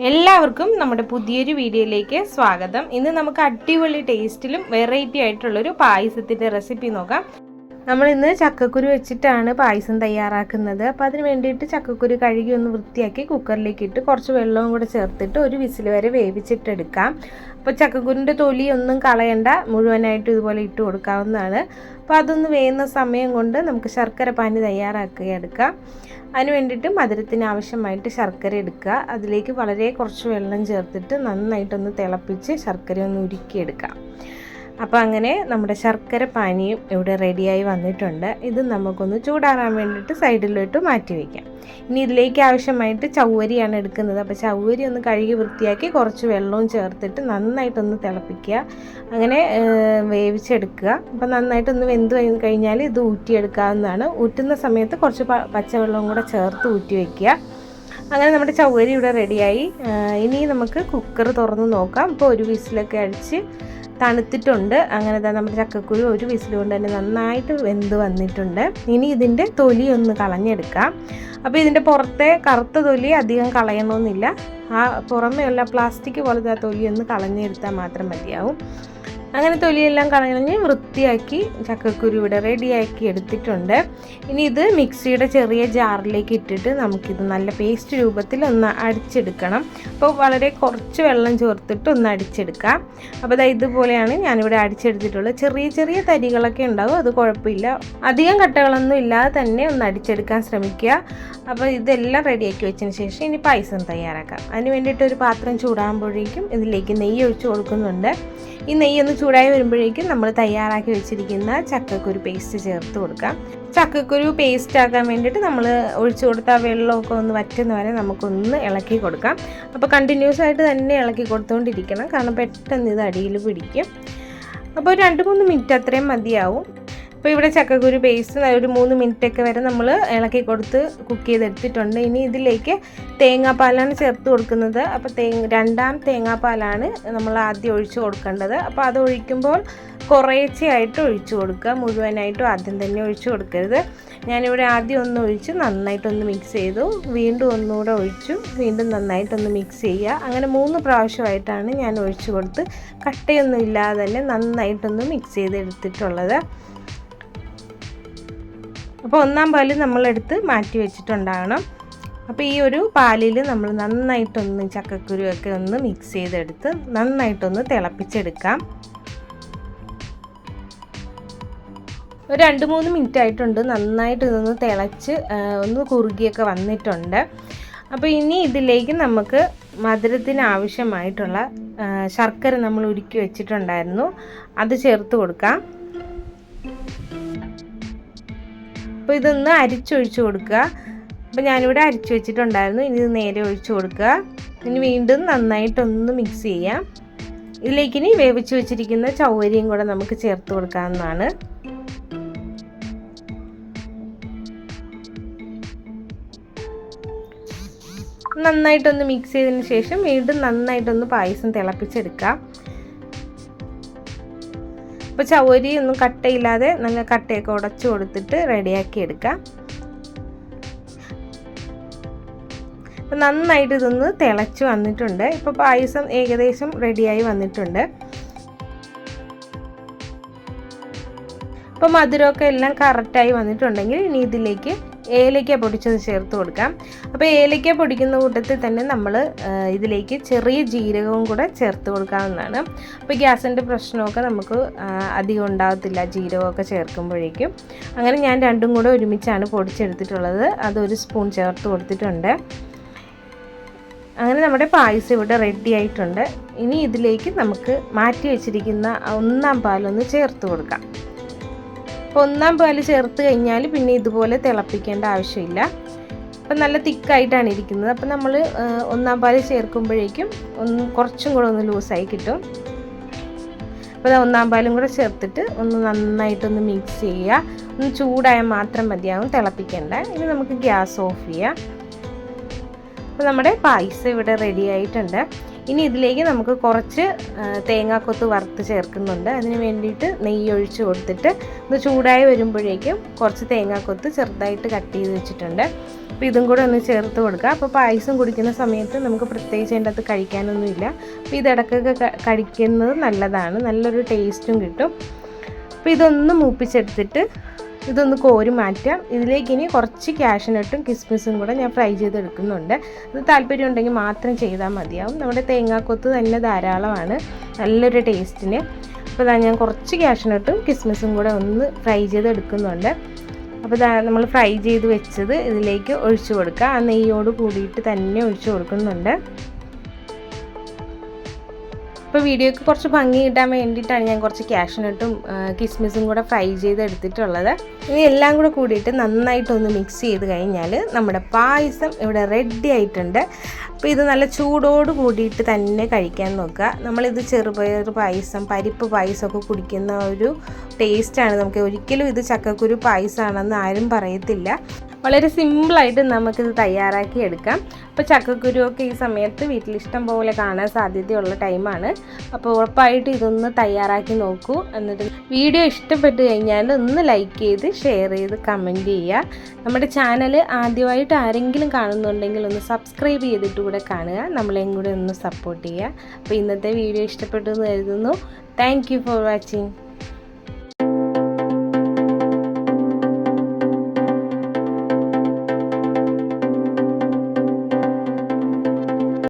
എല്ലാവർക്കും നമ്മുടെ പുതിയൊരു വീഡിയോയിലേക്ക് സ്വാഗതം. ഇന്ന് നമുക്ക് അടിപൊളി ടേസ്റ്റിലും വെറൈറ്റി ആയിട്ടുള്ളൊരു പായസത്തിന്റെ റെസിപ്പി നോക്കാം. നമ്മൾ ഇന്ന് ചക്കക്കുരു വെച്ചിട്ടാണ് പായസം തയ്യാറാക്കുന്നത്. അപ്പോൾ അതിന് വേണ്ടിയിട്ട് ചക്കക്കുരു കഴുകി ഒന്ന് വൃത്തിയാക്കി കുക്കറിലേക്ക് ഇട്ട് കുറച്ച് വെള്ളവും കൂടെ ചേർത്തിട്ട് ഒരു വിസിൽ വരെ വേവിച്ചിട്ടെടുക്കാം. അപ്പോൾ ചക്കക്കുരുന്റെ തൊലി ഒന്നും കളയണ്ട. മുഴുവനായിട്ട് ഇതുപോലെ ഇട്ട് കൊടുക്കാവുന്നതാണ്. അപ്പോൾ അതൊന്ന് വേവുന്ന സമയം കൊണ്ട് നമുക്ക് ശർക്കര പാനി തയ്യാറാക്കി എടുക്കാം. അതിന് വേണ്ടിയിട്ട് മധുരത്തിന് ആവശ്യമായിട്ട് ശർക്കര എടുക്കുക. അതിലേക്ക് വളരെ കുറച്ച് വെള്ളം ചേർത്തിട്ട് നന്നായിട്ടൊന്ന് തിളപ്പിച്ച് ശർക്കര ഒന്ന് ഉരുക്കിയെടുക്കാം. അപ്പോൾ അങ്ങനെ നമ്മുടെ ശർക്കര പാനിയും ഇവിടെ റെഡിയായി വന്നിട്ടുണ്ട്. ഇത് നമുക്കൊന്ന് ചൂടാറാൻ വേണ്ടിയിട്ട് സൈഡിലോട്ട് മാറ്റി വയ്ക്കാം ഇനി ഇതിലേക്ക് ആവശ്യമായിട്ട് ചവ്വരിയാണ് എടുക്കുന്നത്. അപ്പോൾ ചവ്വരി ഒന്ന് കഴുകി വൃത്തിയാക്കി കുറച്ച് വെള്ളവും ചേർത്തിട്ട് നന്നായിട്ടൊന്ന് തിളപ്പിക്കുക. അങ്ങനെ വേവിച്ചെടുക്കുക. അപ്പോൾ നന്നായിട്ടൊന്ന് വെന്ത് കഴി- കഴിഞ്ഞാൽ ഇത് ഊറ്റിയെടുക്കാവുന്നതാണ്. ഊറ്റുന്ന സമയത്ത് കുറച്ച് പച്ചവെള്ളവും കൂടെ ചേർത്ത് ഊറ്റി വയ്ക്കുക അങ്ങനെ നമ്മുടെ ചവ്വരി ഇവിടെ റെഡിയായി. ഇനി നമുക്ക് കുക്കർ തുറന്ന് നോക്കാം. ഇപ്പോൾ ഒരു വിസിലൊക്കെ അടിച്ച് തണുത്തിട്ടുണ്ട്. അങ്ങനെ നമ്മുടെ ചക്കക്കുരു ഒരു വിസിലുകൊണ്ട് തന്നെ നന്നായിട്ട് വെന്ത് വന്നിട്ടുണ്ട്. ഇനി ഇതിന്റെ തൊലി ഒന്ന് കളഞ്ഞെടുക്കാം. അപ്പോൾ ഇതിന്റെ പുറത്തെ കറുത്ത തൊലി അധികം കളയണമെന്നില്ല ആ പുറമേയുള്ള പ്ലാസ്റ്റിക് പോലത്തെ ആ തൊലി ഒന്ന് കളഞ്ഞെടുത്താൽ മാത്രം മതിയാവും. അങ്ങനെ തൊലിയെല്ലാം കളഞ്ഞ് വൃത്തിയാക്കി ചക്കക്കുരു ഇവിടെ റെഡിയാക്കി എടുത്തിട്ടുണ്ട്. ഇനി ഇത് മിക്സിയുടെ ചെറിയ ജാറിലേക്ക് ഇട്ടിട്ട് നമുക്കിത് നല്ല പേസ്റ്റ് രൂപത്തിൽ ഒന്ന് അടിച്ചെടുക്കണം. അപ്പോൾ വളരെ കുറച്ച് വെള്ളം ചേർത്തിട്ട് ഒന്ന് അടിച്ചെടുക്കാം. അപ്പോൾ ഇതാ ഇതുപോലെയാണ് ഞാനിവിടെ അടിച്ചെടുത്തിട്ടുള്ളത്. ചെറിയ ചെറിയ തരികളൊക്കെ ഉണ്ടാവും അത് കുഴപ്പമില്ല. അധികം കട്ടകളൊന്നും ഇല്ലാതെ തന്നെ ഒന്ന് അടിച്ചെടുക്കാൻ ശ്രമിക്കുക. അപ്പോൾ ഇതെല്ലാം റെഡിയാക്കി വെച്ചതിന് ശേഷം ഇനി പായസം തയ്യാറാക്കാം. അതിന് വേണ്ടിയിട്ട് ഒരു പാത്രം ചൂടാകുമ്പോഴേക്കും ഇതിലേക്ക് നെയ്യ് ഒഴിച്ച് കൊടുക്കുന്നുണ്ട്. ഈ നെയ്യ് ഒന്ന് ചൂടായി വരുമ്പോഴേക്കും നമ്മൾ തയ്യാറാക്കി വെച്ചിരിക്കുന്ന ചക്കക്കുരു പേസ്റ്റ് ചേർത്ത് കൊടുക്കാം ചക്കക്കുരു പേസ്റ്റ് ആക്കാൻ വേണ്ടിയിട്ട് നമ്മൾ ഒഴിച്ചു കൊടുത്ത വെള്ളമൊക്കെ ഒന്ന് വറ്റുന്ന വരെ നമുക്കൊന്ന് ഇളക്കി കൊടുക്കാം. അപ്പോൾ കണ്ടിന്യൂസ് ആയിട്ട് തന്നെ ഇളക്കി കൊടുത്തുകൊണ്ടിരിക്കണം കാരണം പെട്ടെന്ന് ഇത് അടിയിൽ പിടിക്കും. അപ്പോൾ രണ്ട് മൂന്ന് മിനിറ്റ് അത്രയും മതിയാവും. അപ്പോൾ ഇവിടെ ചക്കക്കുരു പേസ്റ്റ് ഒരു മൂന്ന് മിനിറ്റ് ഒക്കെ വരെ നമ്മൾ ഇളക്കി കൊടുത്ത് കുക്ക് ചെയ്തെടുത്തിട്ടുണ്ട്. ഇനി ഇതിലേക്ക് തേങ്ങാപ്പാലാണ് ചേർത്ത് കൊടുക്കുന്നത്. അപ്പോൾ തേ രണ്ടാം തേങ്ങാപ്പാലാണ് നമ്മൾ ആദ്യം ഒഴിച്ചു കൊടുക്കേണ്ടത്. അപ്പോൾ അത് ഒഴിക്കുമ്പോൾ കുറേച്ചയായിട്ട് ഒഴിച്ചു കൊടുക്കുക. മുഴുവനായിട്ടും ആദ്യം തന്നെ ഒഴിച്ചു കൊടുക്കരുത്. ഞാനിവിടെ ആദ്യം ഒന്ന് ഒഴിച്ച് നന്നായിട്ടൊന്ന് മിക്സ് ചെയ്തു. വീണ്ടും ഒന്നുകൂടെ ഒഴിച്ചു. വീണ്ടും നന്നായിട്ടൊന്ന് മിക്സ് ചെയ്യുക. അങ്ങനെ മൂന്ന് പ്രാവശ്യമായിട്ടാണ് ഞാൻ ഒഴിച്ചു കൊടുത്ത് കട്ടയൊന്നും ഇല്ലാതെ തന്നെ നന്നായിട്ടൊന്ന് മിക്സ് ചെയ്തെടുത്തിട്ടുള്ളത്. അപ്പോൾ ഒന്നാം പാൽ നമ്മളെടുത്ത് മാറ്റി വെച്ചിട്ടുണ്ടാകണം. അപ്പോൾ ഈ ഒരു പാലിൽ നമ്മൾ നന്നായിട്ടൊന്ന് ചക്കക്കുരുവൊക്കെ ഒന്ന് മിക്സ് ചെയ്തെടുത്ത് നന്നായിട്ടൊന്ന് തിളപ്പിച്ചെടുക്കാം. ഒരു രണ്ട് മൂന്ന് മിനിറ്റ് ആയിട്ടുണ്ട്. നന്നായിട്ട് ഇതൊന്ന് തിളച്ച് ഒന്ന് കുറുകിയൊക്കെ വന്നിട്ടുണ്ട്. അപ്പോൾ ഇനി ഇതിലേക്ക് നമുക്ക് മധുരത്തിന് ആവശ്യമായിട്ടുള്ള ശർക്കര നമ്മൾ ഉരുക്കി വെച്ചിട്ടുണ്ടായിരുന്നു. അത് ചേർത്ത് കൊടുക്കാം. അപ്പോൾ ഇതൊന്ന് അരിച്ചൊഴിച്ച് കൊടുക്കുക. അപ്പോൾ ഞാനിവിടെ അരിച്ചു വെച്ചിട്ടുണ്ടായിരുന്നു. ഇനി ഇത് നേരെ ഒഴിച്ചു കൊടുക്കുക. ഇനി വീണ്ടും നന്നായിട്ടൊന്ന് മിക്സ് ചെയ്യാം. ഇതിലേക്ക് ഇനി വേവിച്ച് വെച്ചിരിക്കുന്ന ചൗവരിയും കൂടെ നമുക്ക് ചേർത്ത് കൊടുക്കാവുന്നതാണ്. നന്നായിട്ടൊന്ന് മിക്സ് ചെയ്തതിന് ശേഷം വീണ്ടും നന്നായിട്ടൊന്ന് പായസം തിളപ്പിച്ചെടുക്കാം. അപ്പോൾ ചവരി ഒന്നും കട്ടയില്ലാതെ നല്ല കട്ടയൊക്കെ ഉടച്ചു കൊടുത്തിട്ട് റെഡിയാക്കി എടുക്കാം. അപ്പോൾ നന്നായിട്ട് ഇതൊന്ന് തിളച്ച് വന്നിട്ടുണ്ട്. ഇപ്പോൾ പായസം ഏകദേശം റെഡിയായി വന്നിട്ടുണ്ട്. അപ്പോൾ മധുരമൊക്കെ എല്ലാം കറക്റ്റായി വന്നിട്ടുണ്ടെങ്കിൽ ഇനി ഇതിലേക്ക് ഏലക്ക പൊടിച്ചത് ചേർത്ത് കൊടുക്കാം. അപ്പോൾ ഏലയ്ക്ക പൊടിക്കുന്ന കൂട്ടത്തിൽ തന്നെ നമ്മൾ ഇതിലേക്ക് ചെറിയ ജീരകവും കൂടെ ചേർത്ത് കൊടുക്കാവുന്നതാണ്. അപ്പോൾ ഗ്യാസിന്റെ പ്രശ്നമൊക്കെ നമുക്ക് അധികം ഉണ്ടാകത്തില്ല. ജീരകമൊക്കെ ചേർക്കുമ്പോഴേക്കും. അങ്ങനെ ഞാൻ രണ്ടും കൂടെ ഒരുമിച്ചാണ് പൊടിച്ചെടുത്തിട്ടുള്ളത്. അതൊരു സ്പൂൺ ചേർത്ത് കൊടുത്തിട്ടുണ്ട്. അങ്ങനെ നമ്മുടെ പായസം ഇവിടെ റെഡി ആയിട്ടുണ്ട്. ഇനി ഇതിലേക്ക് നമുക്ക് മാറ്റി വെച്ചിരിക്കുന്ന ഒന്നാം പാലൊന്ന് ചേർത്ത് കൊടുക്കാം. അപ്പോൾ ഒന്നാം പാൽ ചേർത്ത് കഴിഞ്ഞാൽ പിന്നെ ഇതുപോലെ തിളപ്പിക്കേണ്ട ആവശ്യമില്ല. അപ്പം നല്ല തിക്കായിട്ടാണ് ഇരിക്കുന്നത്. അപ്പം നമ്മൾ ഒന്നാം പാൽ ചേർക്കുമ്പോഴേക്കും ഒന്ന് കുറച്ചും കൂടെ ഒന്ന് ലൂസായി കിട്ടും. അപ്പോൾ ഒന്നാം പാലും കൂടെ ചേർത്തിട്ട് ഒന്ന് നന്നായിട്ടൊന്ന് മിക്സ് ചെയ്യുക ഒന്ന് ചൂടായാൽ മാത്രം മതിയാവും തിളപ്പിക്കേണ്ട. ഇനി നമുക്ക് ഗ്യാസ് ഓഫ് ചെയ്യാം. അപ്പോൾ നമ്മുടെ പായസം ഇവിടെ റെഡി ആയിട്ടുണ്ട്. ഇനി ഇതിലേക്ക് നമുക്ക് കുറച്ച് തേങ്ങാക്കൊത്ത് വറുത്ത് ചേർക്കുന്നുണ്ട്. അതിന് വേണ്ടിയിട്ട് നെയ്യ് ഒഴിച്ച് കൊടുത്തിട്ട് ഇത് ചൂടായി വരുമ്പോഴേക്കും കുറച്ച് തേങ്ങാക്കൊത്ത് ചെറുതായിട്ട് കട്ട് ചെയ്ത് വെച്ചിട്ടുണ്ട്. അപ്പോൾ ഇതും കൂടെ ഒന്ന് ചേർത്ത് കൊടുക്കുക. അപ്പോൾ പായസം കുടിക്കുന്ന സമയത്ത് നമുക്ക് പ്രത്യേകിച്ച് അതിന്റെ അകത്ത് കഴിക്കാനൊന്നുമില്ല അപ്പോൾ ഇതിടക്കൊക്കെ കഴിക്കുന്നത് നല്ലതാണ്. നല്ലൊരു ടേസ്റ്റും കിട്ടും. അപ്പോൾ ഇതൊന്ന് മൂപ്പിച്ചെടുത്തിട്ട് ഇതൊന്ന് കോരി മാറ്റാം. ഇതിലേക്ക് ഇനി കുറച്ച് ക്യാഷിനട്ടും കിസ്മിസും കൂടെ ഞാൻ ഫ്രൈ ചെയ്തെടുക്കുന്നുണ്ട്. അത് താല്പര്യം ഉണ്ടെങ്കിൽ മാത്രം ചെയ്താൽ മതിയാവും. നമ്മുടെ തേങ്ങാക്കൊത്ത് തന്നെ ധാരാളമാണ്. നല്ലൊരു ടേസ്റ്റിന് അപ്പോൾ ഇതാ ഞാൻ കുറച്ച് ക്യാഷിനട്ടും കിസ്മിസും കൂടെ ഒന്ന് ഫ്രൈ ചെയ്തെടുക്കുന്നുണ്ട്. അപ്പോൾ ഇതാ നമ്മൾ ഫ്രൈ ചെയ്ത് വെച്ചത് ഇതിലേക്ക് ഒഴിച്ചു കൊടുക്കുക ആ നെയ്യോട് കൂടിയിട്ട് തന്നെ ഒഴിച്ചു കൊടുക്കുന്നുണ്ട്. ഇപ്പോൾ വീഡിയോയ്ക്ക് കുറച്ച് ഭംഗി കിട്ടാൻ വേണ്ടിയിട്ടാണ് ഞാൻ കുറച്ച് ക്യാഷിനട്ടും കിസ്മിസും കൂടെ ഫ്രൈ ചെയ്ത് എടുത്തിട്ടുള്ളത് ഇത് എല്ലാം കൂടെ കൂടിയിട്ട് നന്നായിട്ടൊന്ന് മിക്സ് ചെയ്ത് കഴിഞ്ഞാൽ നമ്മുടെ പായസം ഇവിടെ റെഡി ആയിട്ടുണ്ട്. അപ്പോൾ ഇത് നല്ല ചൂടോട് കൂടിയിട്ട് തന്നെ കഴിക്കാൻ നോക്കുക. നമ്മളിത് ചെറുപയർ പായസം പരിപ്പ് പായസമൊക്കെ കുടിക്കുന്ന ഒരു ടേസ്റ്റാണ് നമുക്ക് ഒരിക്കലും ഇത് ചക്കക്കുരു പായസമാണെന്ന് ആരും പറയത്തില്ല. വളരെ സിമ്പിളായിട്ട് നമുക്കിത് തയ്യാറാക്കി എടുക്കാം. അപ്പോൾ ചക്കക്കുരുവൊക്കെ ഈ സമയത്ത് വീട്ടിൽ ഇഷ്ടം പോലെ കാണാൻ സാധ്യതയുള്ള ടൈമാണ് അപ്പോൾ ഉറപ്പായിട്ട് ഇതൊന്ന് തയ്യാറാക്കി നോക്കൂ. എന്നിട്ട് വീഡിയോ ഇഷ്ടപ്പെട്ട് കഴിഞ്ഞാൽ ഒന്ന് ലൈക്ക് ചെയ്ത് ഷെയർ ചെയ്ത് കമന്റ് ചെയ്യുക. നമ്മുടെ ചാനൽ ആദ്യമായിട്ട് ആരെങ്കിലും കാണുന്നുണ്ടെങ്കിൽ ഒന്ന് സബ്സ്ക്രൈബ് ചെയ്തിട്ട് കൂടെ കാണുക. നമ്മളെയും കൂടെ ഒന്ന് സപ്പോർട്ട് ചെയ്യുക. അപ്പോൾ ഇന്നത്തെ വീഡിയോ ഇഷ്ടപ്പെട്ടു എന്ന് കരുതുന്നു. Thank for watching